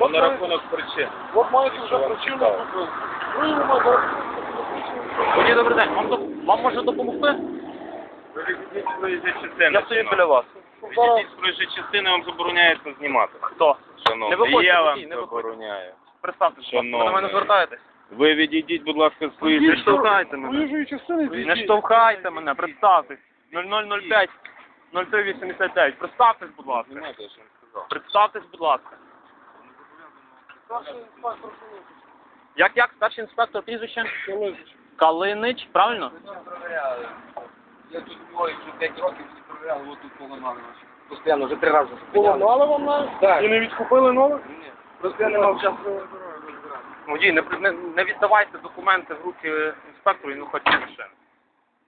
на рахунок причин. От маєте вже причину. Виявимо зараз. Водій, добрий день. Вам, доп- вам може допомогти? Ви відійдіть з проїжджої частини. Я стою біля вас. Відійдіть з проїжджої частини, вам забороняється знімати. Хто? Не Шановний, виходьте, я вам не виходьте. забороняю. Будь ласка. ви на Шановний. мене звертаєтесь? Ви відійдіть, будь ласка, з проїжджої Не штовхайте мене. Проїжджої частини Не відійдіть. штовхайте мене, представтесь. 0005 0389. Представтесь, будь ласка. Представтесь, будь ласка. Старший інспектор Шумович. Як, як? Старший інспектор прізвище? Колесич. Калинич, правильно? Я тут буваю вже 5 років не провіряли, от тут поламали. Постійно, вже три рази Поламали вам навіть? Так. І не відкупили нових? Ні. Просто я не мав часу. Водій, не, не, не віддавайте документи в руки інспектору і ну хоч машини.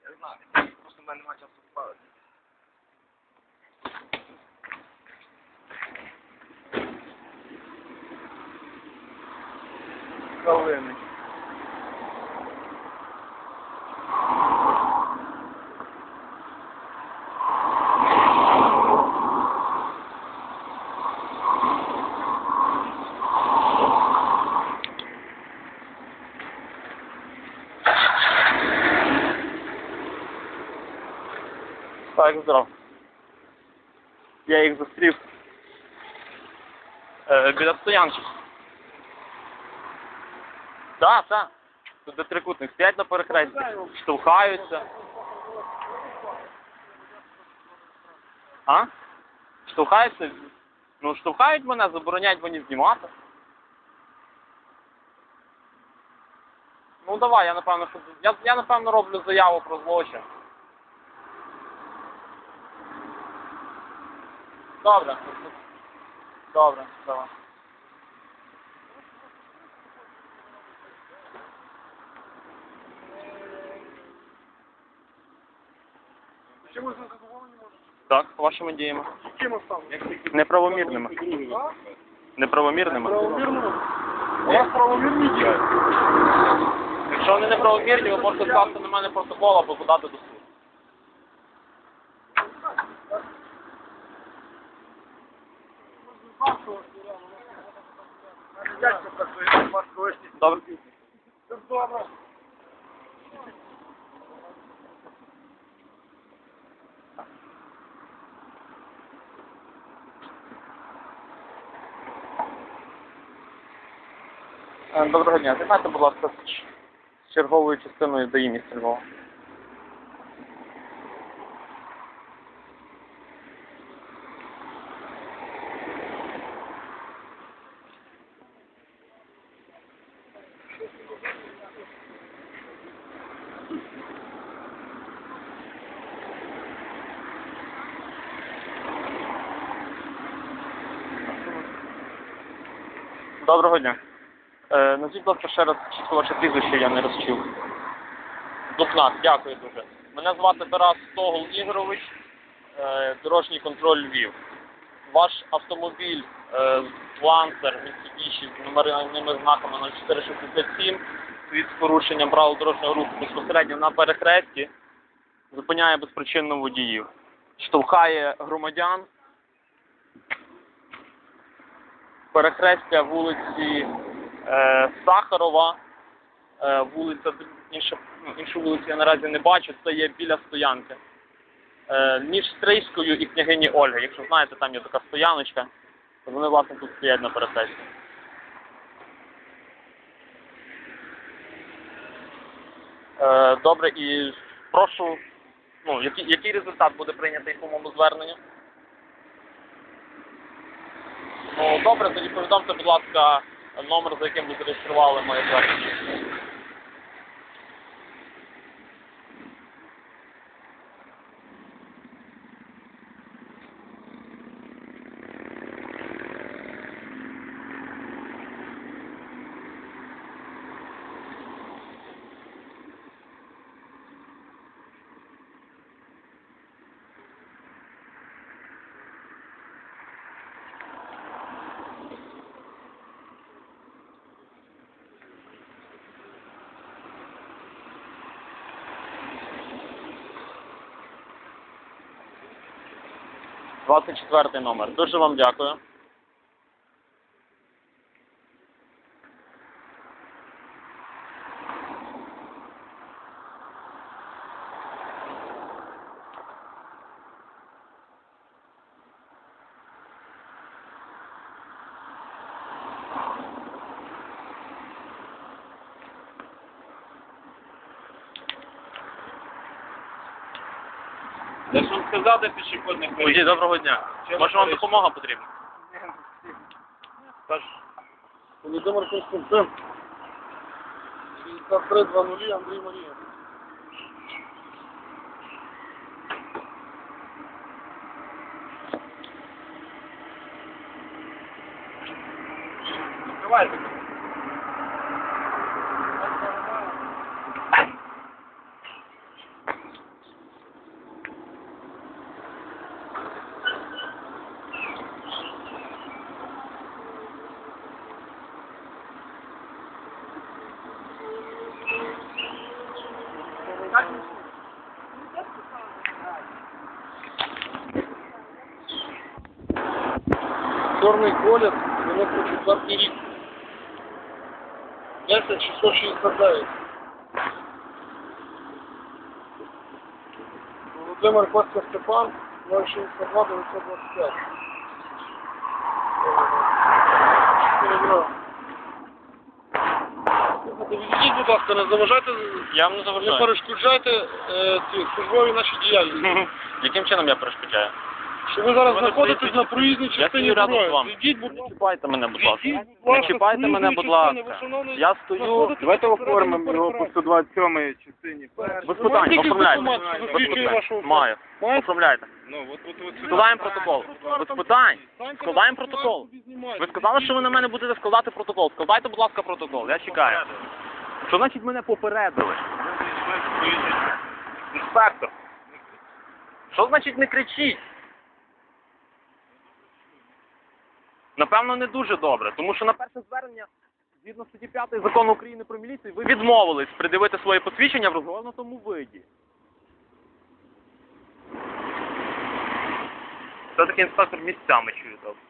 Я знаю. Просто в мене немає часу вправити. Калинич. Так, здоров. Я їх зустрів е, біля стоянки. Так, так. Тут де трикутник стоять на перехресті, штовхаються. А? Штовхаються? Ну, штовхають мене, забороняють мені знімати. Ну давай, я напевно, що- я, я напевно роблю заяву про злочин. Добре. Добре, давай. Чимось незадоволені може? Так, вашими діями. Якими саме? Неправомірними. А? Неправомірними. Правомірними? У вас правомірні дії? Якщо вони неправомірні, ви можете скласти на мене протокол або подати до суду. Добре. Добре. Доброго дня. Займайте, будь ласка, з черговою частиною ДАІ міста Львова. Доброго дня. Е, назвіть, будь ласка, ще раз чітко ваше прізвище, я не розчув. Дупнак, дякую дуже. Мене звати Тарас Тогол Ігорович, е, дорожній контроль Львів. Ваш автомобіль е, Mitsubishi з номерними знаками 0467 від з порушенням правил дорожнього руху безпосередньо на перехресті зупиняє безпричинно водіїв, штовхає громадян перехрестя вулиці Сахарова, е, вулиця, інша, ну, іншу вулицю я наразі не бачу, це є біля стоянки. Е, між Стрийською і княгині Ольги. Якщо знаєте, там є така стояночка, то вони власне тут стоять на перехресті. Е, добре, і прошу, ну, який, який результат буде прийнятий по моєму зверненню? Ну, добре, тоді повідомте, будь ласка, номер, за яким ви зареєстрували моє звернення. Двадцять четвертий номер. Дуже вам дякую. Я ж вам сказав, де пішохідних Водій, доброго дня. Може вам допомога потрібна? Тож, Володимир Константин. 6320 Андрій Марія. Давайте. Чорний колір, 94 рік. 10 669. Володимир Костя Степан, 062 925. Відійдіть, будь ласка, не заважайте, я вам не не заважаю. перешкоджайте е, ці службові наші діяльності. Яким чином я перешкоджаю? Що ви зараз знаходитесь на проїзній Я частині стою рядом з дороги. вами. Ідіть, будь Не ласка. чіпайте мене, будь ласка. Ідіть, будь Не ласка, чіпайте мене, будь ласка. Я стою... Давайте оформимо його по перехрестя. 127 частині. Без Ви питань, оформляйте. Без питань. Маю. Оформляйте. Ну, от, от, от. Складаємо протокол. Без питань. Складаємо протокол. Ви сказали, що ви на мене будете складати протокол. Складайте, будь ласка, протокол. Я чекаю. Що значить мене попередили? Інспектор. Що значить не кричіть? Напевно, не дуже добре, тому що на перше звернення, згідно статті 5 закону України про міліцію, ви відмовились придивити своє посвідчення в розгорнутому виді. Все-таки інспектор місцями чує добре.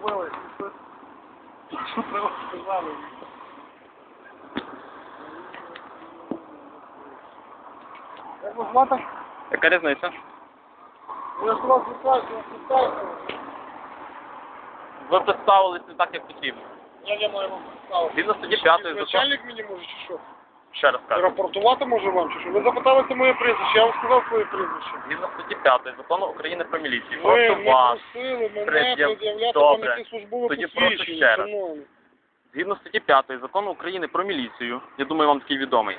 Пробили. Що треба сказали? Як вас звати? Яка різниця? Я ж вас вітаю, я. Ви представились не так, як потрібно. Я маю вам представити? Згідно статті 5 закону. Начальник мені може чи що? Ще раз кажу. Рапортувати може вам чи що? Ви запиталися моє прізвище, я вам сказав своє прізвище. Згідно статті 5 закону України про міліцію. Ви Прошу не вас. просили мене пред'яв- пред'являти Добре. якісь службове Тоді посвідчення, ще раз. шановні. Згідно статті 5 закону України про міліцію. Я думаю, вам такий відомий.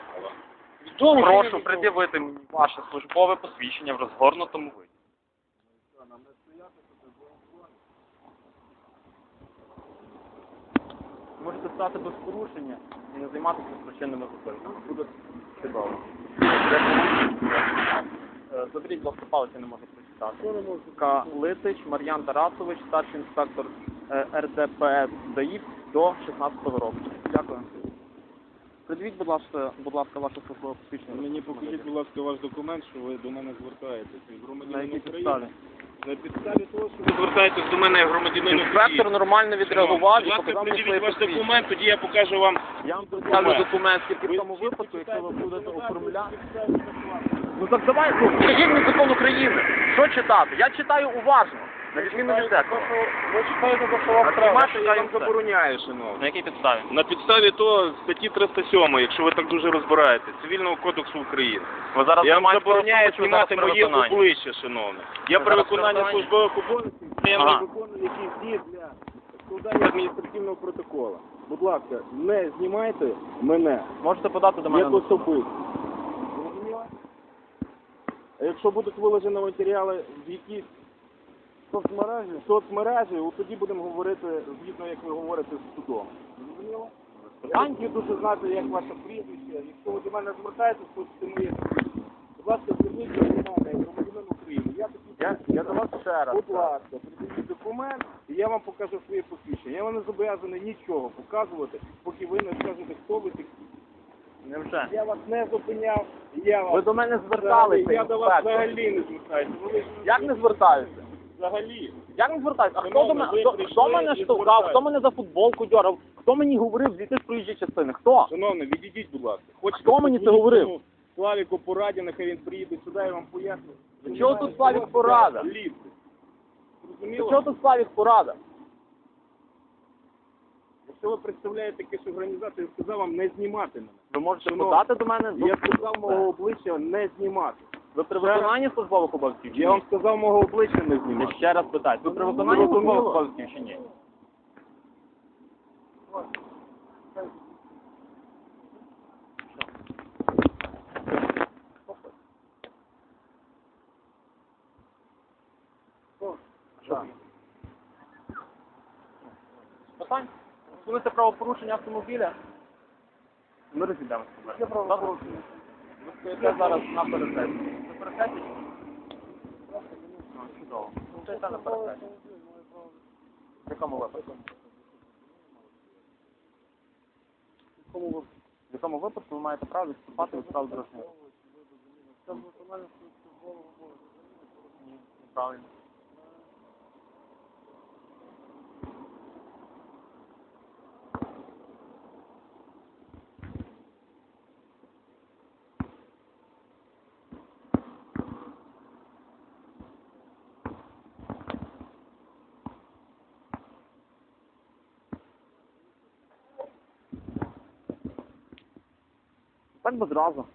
Відомо, що Прошу відомо. пред'явити ваше службове посвідчення в розгорнутому виді. Можете стати без порушення і не займатися злочинними зупинками. Буде чудово. Е, Заберіть, будь ласка, палець, я не можу прочитати. Що не можу? К. Литич Мар'ян Тарасович, старший інспектор е, РДПС ДАІП до 16-го року. Дякую. Придивіть, будь ласка, будь ласка, ваше службове посвідчення. Мені покажіть, будь ласка, ваш документ, що ви до мене звертаєтесь. На Громадянин якій України. підставі? На підставі того, що ви звертаєтесь до мене як громадянин Інспектор нормально відреагував і показав мені свої ваш посвідчення. документ, тоді я покажу вам. Я вам представлю документ тільки в тому випадку, якщо ви будете оформляти. Ну так давай, ну, покажіть мені закон України. Що читати? Я читаю уважно. На відміну від декого. Ви читаєте те, що вам А я вам забороняю, На шановний. якій підставі? На підставі того статті 307, якщо ви так дуже розбираєте, Цивільного кодексу України. Ви зараз Я вам забороняю знімати моє обличчя, шановний. Я Ви при виконанні службових обов'язків я Ага. не виконую якісь дії для складання адміністративного протоколу. Будь ласка, не знімайте мене Можете подати до мене. як особисто. Якщо будуть виложені матеріали в якісь соцмережі, соцмережі, от тоді будемо говорити згідно, як ви говорите з судом. Зрозуміло? Не дуже знати, як ваше прізвище. Якщо ви до мене звертаєтесь, то це моє прізвище. Будь ласка, зверніться до мене, як громадянин України. Я Я, я до вас ще раз. Будь ласка, придивіть документ, і я вам покажу своє посвідчення. Я вам не зобов'язаний нічого показувати, поки ви не скажете, хто ви такі. Невже? Я вас не зупиняв, я вас Ви до мене зверталися, я до вас інспектор. взагалі не звертаюся. Ви ж Як не звертаюся? Взагалі. Як не звертаюся? А хто до мене ви хто, прийшли хто мене і штовхав? звертаєтесь. Хто мене за футболку дьорав? Хто мені говорив зійти з проїжджої частини? Хто? Шановний, відійдіть, будь ласка. Хочете Хто мені це говорив? тому Славіку пораді, нехай він приїде сюди і вам пояснить. До чого тут Славік порада? Зрозуміло? чого тут Славік порада? Якщо ви представляєте якусь організацію, я сказав вам не знімати мене. Ви можете Шановний, подати до мене? Я сказав мого обличчя не знімати. Ви при виконанні службових обов'язків? чи Я вам сказав мого обличчя не Я знімати. ще раз питаю. Ви при виконанні Зрозуміло. службових обов'язків чи ні? Питань? Усунути правопорушення автомобіля? Ми розійдемо з правопорушення. Ви стоїте зараз на перехресті. На перехресті? Ну, чудово. Ну, стоїте на перехресті. В якому випадку? В якому випадку ви маєте право відступати від прав дорожнього? руху? Ні, неправильно. Так من مزرعة